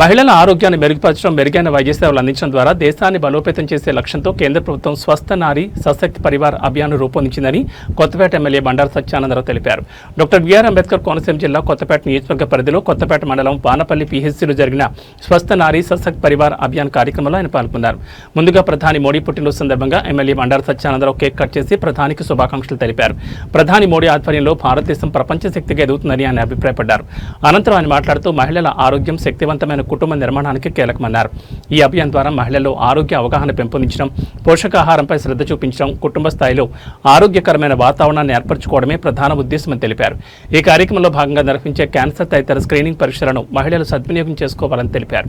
మహిళల ఆరోగ్యాన్ని మెరుగుపరచడం మెరుగైన వైద్య సేవలు అందించడం ద్వారా దేశాన్ని బలోపేతం చేసే లక్ష్యంతో కేంద్ర ప్రభుత్వం స్వస్థ నారి సశక్తి పరివార్ అభియాన్ రూపొందించిందని కొత్తపేట ఎమ్మెల్యే బండారు సత్యానందరావు తెలిపారు. డాక్టర్ బిఆర్ అంబేద్కర్ కోనసీమ జిల్లా కొత్తపేట నియోజకవర్గ పరిధిలో కొత్తపేట మండలం వానపల్లి పిహెచ్సిలో జరిగిన స్వస్థ నారీ సశక్తి పరివార్ అభియాన్ కార్యక్రమంలో ఆయన పాల్గొన్నారు. ముందుగా ప్రధాని మోడీ పుట్టినరోజు సందర్భంగా MLA Bandaru Satyanandarao cake cut చేసి ప్రధానికి శుభాకాంక్షలు తెలిపారు. ప్రధాని మోడీ ఆధ్వర్యంలో భారతదేశం ప్రపంచ శక్తిగా ఎదుగుతుందని ఆయన అభిప్రాయపడ్డారు. అనంతరం ఆయన మాట్లాడుతూ మహిళల ఆరోగ్యం శక్తివంతమైన కుటుంబ నిర్మాణానికి కీలకమన్నారు. ఈ అభియాన్ ద్వారా మహిళల్లో ఆరోగ్య అవగాహన పెంపొందించడం పోషకాహారంపై శ్రద్ధ చూపించడం కుటుంబ స్థాయిలో ఆరోగ్యకరమైన వాతావరణాన్ని ఏర్పరచుకోవడమే ప్రధాన ఉద్దేశమని తెలిపారు. ఈ కార్యక్రమంలో భాగంగా నిర్వహించే క్యాన్సర్ తదితర స్క్రీనింగ్ పరీక్షలను మహిళలు సద్వినియోగం చేసుకోవాలని తెలిపారు.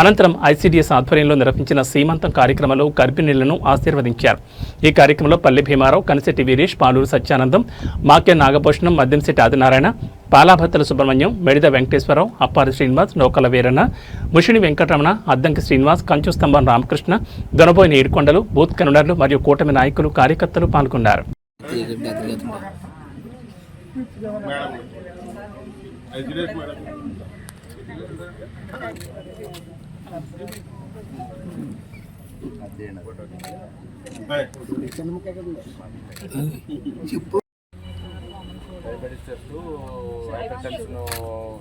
అనంతరం ఐసీడీఎస్ ఆధ్వర్యంలో నిర్వహించిన సీమంతం కార్యక్రమంలో గర్భిణీలను ఆశీర్వదించారు. ఈ కార్యక్రమంలో పల్లి భీమారావు కనిశెట్టి వీరేష్ పాలూరు సత్యానందం మాకే నాగభూషణం మద్యంశెట్టి ఆదినారాయణ పాలాభత్తల సుబ్రహ్మణ్యం మెడిద వెంకటేశ్వరరావు అప్పారి శ్రీనివాస్ నౌకల వీరన్న ముషిని వెంకటరమణ అద్దంకి శ్రీనివాస్ కంచు స్తంభం రామకృష్ణ దొనబోయిన ఏడుకొండలు బూత్ కన్వీనర్లు మరియు కూటమి నాయకులు కార్యకర్తలు పాల్గొన్నారు. చెప్పు.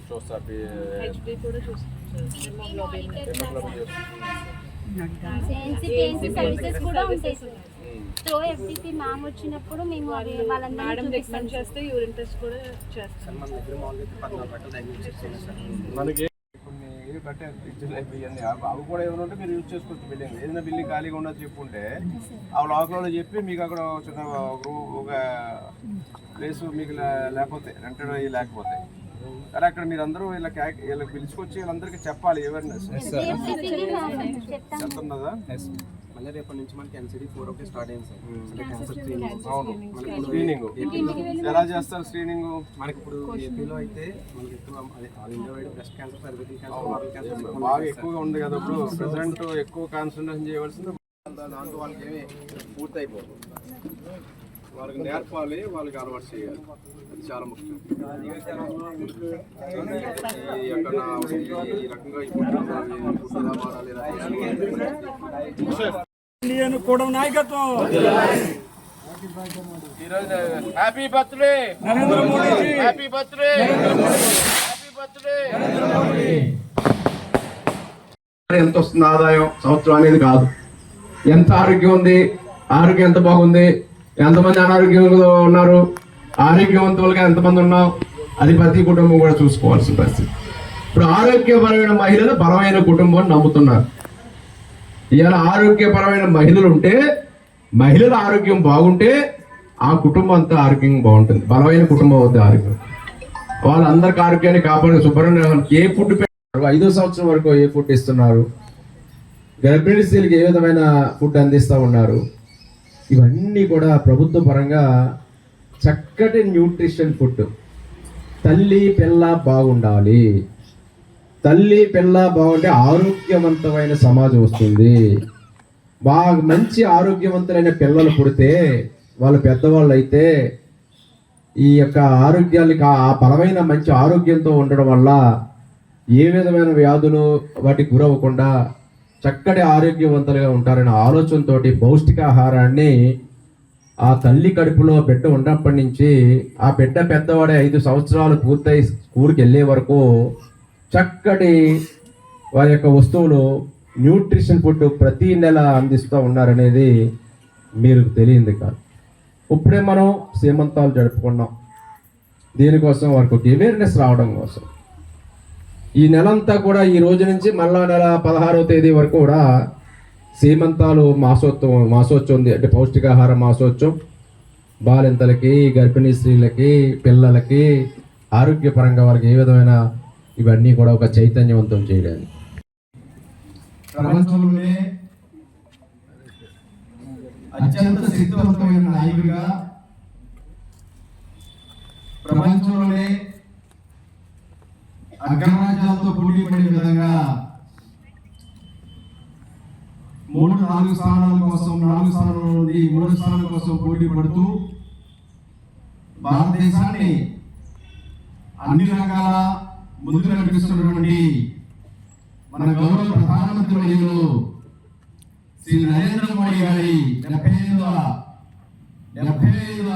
చూస్తారు సర్వీసెస్ కూడా ఉంటాయి సార్ త్రో ఎఫ్టీపీ మ్యామ్ వచ్చినప్పుడు మేము అవి మేడం వాళ్ళందరినీ రికమెండ్ చేస్తే యూరిన్ టెస్ట్ కూడా చేస్తాం. మనకి కొన్ని బట్టే అవి అవి కూడా ఏమైనా ఉంటే మీరు యూజ్ చేసుకోవచ్చు బిల్డింగ్. ఏదైనా బిల్డింగ్ ఖాళీగా ఉండదు చెప్పుంటే ఆ లోకల్లో చెప్పి మీకు అక్కడ ఒక చిన్న ఒక ప్లేస్ మీకు లేకపోతే రెంటెడ్ అయ్యి లేకపోతే. కానీ అక్కడ మీరు అందరూ ఇలా క్యాక్ వీళ్ళకి పిలుచుకొచ్చి వీళ్ళందరికీ చెప్పాలి అవేర్నెస్ చెప్తున్నదా మళ్ళీ రేపటి నుంచి మనకి ఎన్సిడి ఫోర్ ఓకే స్టార్ట్ అయింది సార్ క్యాన్సర్ స్క్రీనింగ్ అవును. స్క్రీనింగ్ ఎలా చేస్తారు స్క్రీనింగ్ మనకి ఇప్పుడు ఏపీలో అయితే మనకి ఎక్కువ అదే all India wide breast cancer cervical cancer బాగా ఎక్కువగా ఉంది కదా ఇప్పుడు. ప్రెసెంట్ ఎక్కువ కాన్సన్ట్రేషన్ చేయవలసింది దాంతో వాళ్ళకి ఏమి పూర్తి అయిపోదు వాళ్ళకి నేర్పాలి వాళ్ళకి అలవాటు చేయాలి. అది చాలా ముఖ్యం. ఈ రకంగా కూడా నాయకత్వం. ఈరోజు happy birthday. Narendra Modiji happy birthday. Happy birthday. ఎంత వస్తుంది ఆదాయం? సంవత్సరం అనేది కాదు. ఎంత ఆరోగ్యం ఉంది? ఆరోగ్యం ఎంత బాగుంది? ఎంతమంది అనారోగ్యంగా ఉన్నారు? ఆరోగ్యవంతులుగా ఎంతమంది ఉన్నాం అది ప్రతి కుటుంబం కూడా చూసుకోవాల్సిన పరిస్థితి. ఇప్పుడు ఆరోగ్యపరమైన మహిళలు బలమైన కుటుంబం అని నమ్ముతున్నారు. ఇవాళ ఆరోగ్యపరమైన మహిళలు ఉంటే మహిళల ఆరోగ్యం బాగుంటే ఆ కుటుంబం అంతా ఆరోగ్యం బాగుంటుంది. బలమైన కుటుంబం అవుతుంది ఆరోగ్యం. వాళ్ళందరికి ఆరోగ్యాన్ని కాపాడే శుభ్రంగా ఏ ఫుడ్ పెట్టారు ఐదో సంవత్సరం వరకు ఏ ఫుడ్ ఇస్తున్నారు? గర్భిణీ స్త్రీలకు ఏ విధమైన ఫుడ్ అందిస్తూ ఉన్నారు? ఇవన్నీ కూడా ప్రభుత్వ పరంగా చక్కటి న్యూట్రిషన్ ఫుడ్. తల్లి పిల్ల బాగుండాలి. తల్లి పిల్ల బాగుంటే ఆరోగ్యవంతమైన సమాజం వస్తుంది. బాగా మంచి ఆరోగ్యవంతులైన పిల్లలు పుడితే వాళ్ళు పెద్దవాళ్ళు అయితే ఈ యొక్క ఆరోగ్యానికి ఆ బలమైన మంచి ఆరోగ్యంతో ఉండడం వల్ల ఏ విధమైన వ్యాధులు వాటికి గురవ్వకుండా చక్కటి ఆరోగ్యవంతులుగా ఉంటారనే ఆలోచనతోటి పౌష్టికాహారాన్ని ఆ తల్లి కడుపులో బిడ్డ ఉన్నప్పటి నుంచి ఆ బిడ్డ పెద్దవాడే ఐదు సంవత్సరాలు పూర్తయి స్కూల్కి వెళ్ళే వరకు చక్కటి వారి యొక్క వస్తువులు న్యూట్రిషన్ ఫుడ్ ప్రతి నెల అందిస్తూ ఉన్నారనేది మీరు తెలియంది కాదు. ఇప్పుడే మనం సీమంతాలు జరుపుకున్నాం. దీనికోసం వారికి ఒక అవేర్నెస్ రావడం కోసం. ఈ నెలంతా కూడా ఈ రోజు నుంచి మళ్ళా నెల పదహారవ తేదీ వరకు కూడా సీమంతాలు మాసోత్సవం మాసోత్సవం ఉంది. అంటే పౌష్టికాహార మాసోత్సవం. బాలింతలకి గర్భిణీ స్త్రీలకి పిల్లలకి ఆరోగ్యపరంగా వారికి ఏ విధమైన ఇవన్నీ కూడా ఒక చైతన్యవంతం చేయడానికి ప్రపంచంలోనే అత్యంత శక్తివంతమైన నాయకుడిగా ప్రపంచంలోనే అగ్రరాజ్యాలతో పోటీ పడే విధంగా మూడు నాలుగు స్థానాల కోసం నాలుగు స్థానాల నుండి మూడు స్థానాల కోసం పోటీ పడుతూ భారతదేశాన్ని అన్ని రకాల ముందు నడిపిస్తున్నటువంటి మన గౌరవ ప్రధానమంత్రి వర్యులు శ్రీ నరేంద్ర మోడీ గారి డెబ్బై ఐదవ డెబ్బై ఐదవ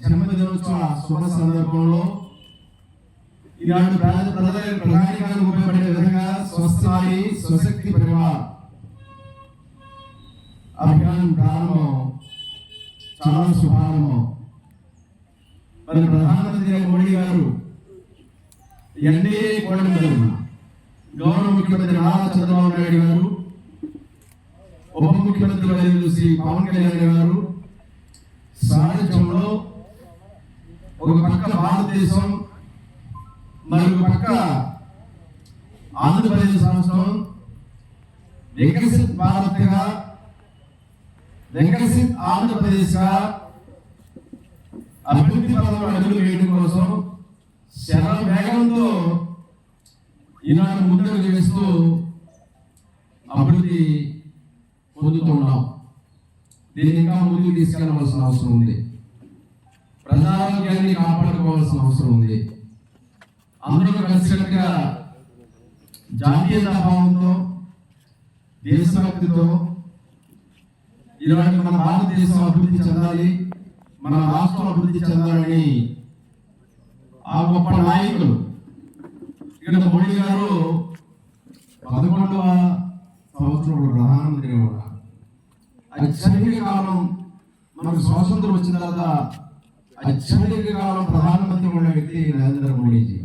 జన్మదినోత్సవ శుభ సందర్భంలో ఈనాడు ప్రజ ప్రజల ప్రధాని ఉపయోగపడే విధంగా స్వస్థాయి స్వశక్తి పరివార్ అభియాన్ ప్రారంభం చాలా శుభారంభం. మరి ప్రధానమంత్రి మోడీ గారు ఎన్డీఏ కూటమి తరఫున గౌరవ ముఖ్యమంత్రి నారా చంద్రబాబు నాయుడు గారు ఉప ముఖ్యమంత్రి వర్యులు శ్రీ పవన్ కళ్యాణ్ గారు సాహిత్యంలో ఒక పక్క భారతదేశం మరొక పక్క ఆంధ్రప్రదేశ్ సంవత్సరం వికసిత్ భారత్గా వికసిత్ ఆంధ్రప్రదేశ్గా అభివృద్ధి పదంలో అడుగులు వేయడం కోసం శరణ వేగంతో ఈనాడు ముందుకు వేస్తూ అభివృద్ధి పొందుతున్నాం దీన్ని ఇంకా ముందుకు తీసుకెళ్ళవలసిన అవసరం ఉంది. ప్రజారోగ్యాన్ని కాపాడుకోవాల్సిన అవసరం ఉంది. అందరూ కలిసికట్టుగా జాతీయత భావంతో దేశభక్తితో ఇలాంటి మన భారతదేశం అభివృద్ధి చెందాలి మన రాష్ట్రం అభివృద్ధి చెందాలని ఆ గొప్ప నాయకులు ఇక్కడ మోడీ గారు పదకొండవ సంవత్సరంలో ప్రధానమంత్రి కూడా అత్యధిక కాలం మనకు స్వాతంత్రం వచ్చిన తర్వాత అత్యధిక కాలం ప్రధానమంత్రి ఉన్న వ్యక్తి నరేంద్ర మోడీజీ.